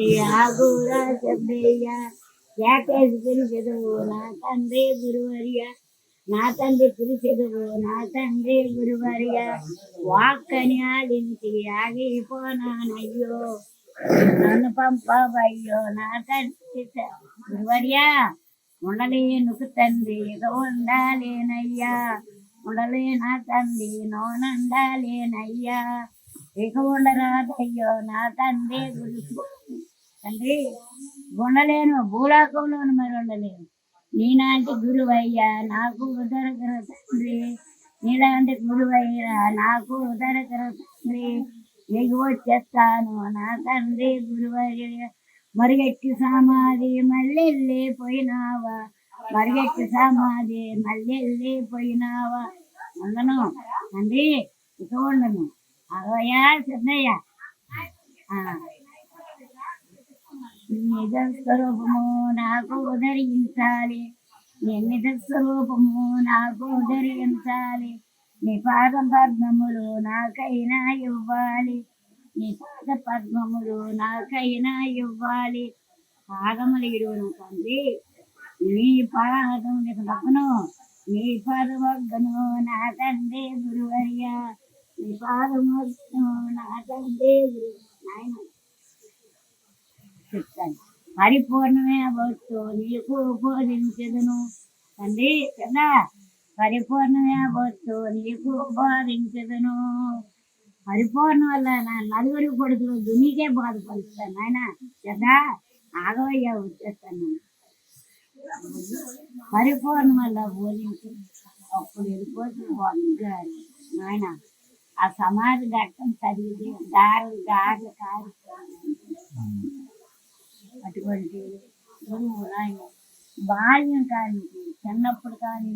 ఆగురా శబ్దయ్య యాకేసి పిలిచెదవు నా తండ్రి గురువర్య నా తండ్రి పిలిచెదవు నా తండ్రి గురువర్య వాక్కని ఆలించి ఆగిపోనానయ్యో నన్ను పంపవయ్యో నా తండ్రి గురువర్య ఉండలేనుకు తండ్రి ఇక ఉండాలేనయ్యా ఉండలే నా తండ్రి నోనండాలేనయ్యా ఇక ఉండరాదయ్యో నా తండ్రి గురు తండ్రి ఉండలేను భూలోకంలోను మరి ఉండలేను. నీలాంటి గురువయ్యా నాకు ఉదరకర తండ్రి. నీలాంటి గురువయ్యా నాకు ఉదరకర తండ్రి. ఎగు వచ్చేస్తాను నా తండ్రి గురువయ్య. మరిగెట్టి సమాధి మళ్ళీ పోయినావా? మరిగెట్టి సమాధి మళ్ళీ పోయినావా? ఉండను తండ్రి ఇక ఉండను అగయ్యా సిద్ధయ్య నిజ స్వరూపము నాకు ఉదరించాలి. నీ నిజ స్వరూపము నాకు ఉదరించాలి. నీ పాద పద్మములు నాకైనా ఇవ్వాలి. నీ పాద పద్మములు నాకైనా ఇవ్వాలి. పాదములు ఇడును తండ్రి. నీ పాదం దక్కును నీ పాదమగ్గను నా తండ్రి గురువర్య నీ పాదమగ్గను నా తండ్రి గురు నాయన పరిపూర్ణమే అవ్వచ్చు. నీకు బోధించదును. తండ్రి కదా పరిపూర్ణమే అవ్వచ్చు. నీకు బోధించదును. పరిపూర్ణ వల్ల నా నలుగురు కొడుకులు దునికే బాధపడుతాను ఆయన కదా ఆగవయ్య వచ్చేస్తాను. పరిపూర్ణ వల్ల బోధించు. అప్పుడు వెళ్ళిపోతుంది బాగుంటారు నాయన ఆ సమాధి ఘట్టం చదివితే దారులు దారులు కారు. అటువంటి గురువు నాయన బాల్యం కానీ చిన్నప్పుడు కానీ